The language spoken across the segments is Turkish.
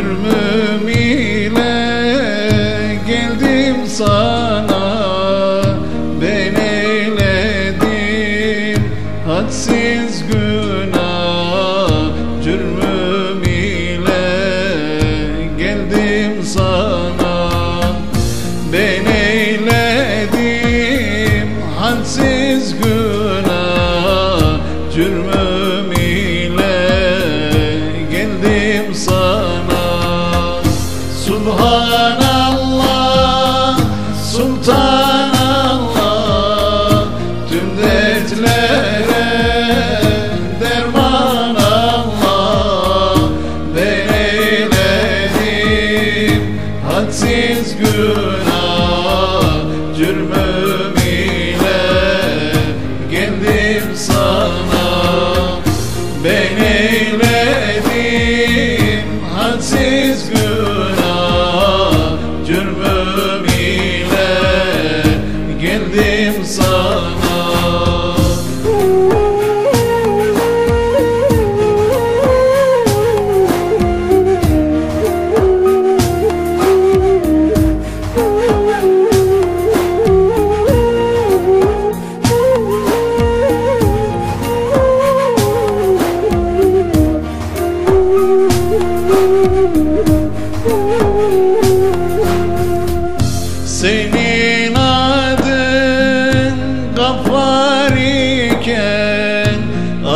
yürüme günah cürmüm ile sana. Ben eyledim hadsiz günah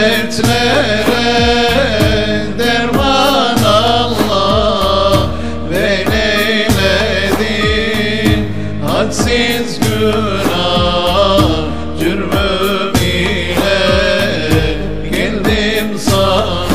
dertlere derman Allah ve neyledin hadsiz günah cürmüm ile geldim sana.